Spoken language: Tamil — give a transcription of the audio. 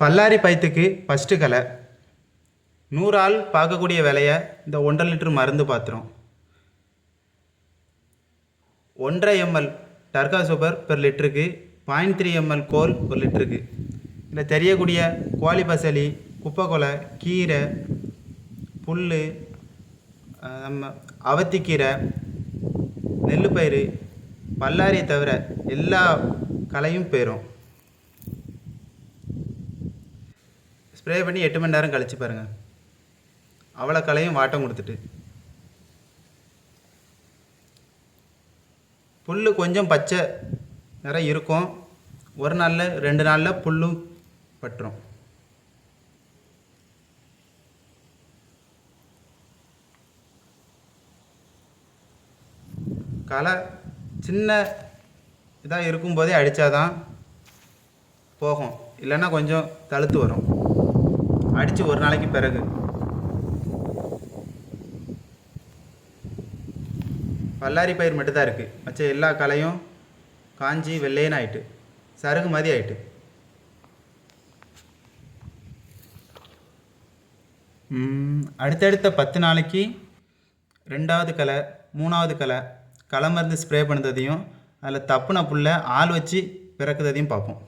பல்லாரி பயத்துக்கு ஃபஸ்ட்டு கலை. நூறு ஆள் பார்க்கக்கூடிய விலையை இந்த ஒன்றரை லிட்டர் மருந்து பாத்திரம். ஒன்றரை எம்எல் டர்கா சூப்பர் பெர் லிட்டருக்கு பாயிண்ட் த்ரீ எம்எல் கோல் ஒரு லிட்டருக்கு. இதில் தெரியக்கூடிய கோழி பசலி குப்பைக்கொலை கீரை புல் நம்ம அவத்திக்கீரை நெல்லுப்பயிறு பல்லாரியை தவிர எல்லா கலையும் போயிடும் ஸ்ப்ரே பண்ணி எட்டு மணி நேரம் கழிச்சு பாருங்கள் அவ்வளோ களையும் வாட்டம் கொடுத்துட்டு. புல் கொஞ்சம் பச்சை நிறம் இருக்கும். ஒரு நாளில் ரெண்டு நாளில் புல்லும் பட்டுரும். களை சின்ன இதாக இருக்கும்போதே அடித்தாதான் போகும். இல்லைன்னா கொஞ்சம் தழுத்து வரும். அடித்து ஒரு நாளைக்கு பிறகு. பல்லாரி பயிர் மட்டும்தான் இருக்குது மற்ற எல்லா களையும் காஞ்சி வெள்ளையன்னு ஆயிட்டு சருகு மாதிரி ஆயிட்டு. அடுத்தடுத்த பத்து நாளைக்கு ரெண்டாவது களை மூணாவது களை களை மருந்து ஸ்ப்ரே பண்ணுறதையும் அதில் தப்புன புல்லை ஆள் வச்சு பிறக்குறதையும் பார்ப்போம்.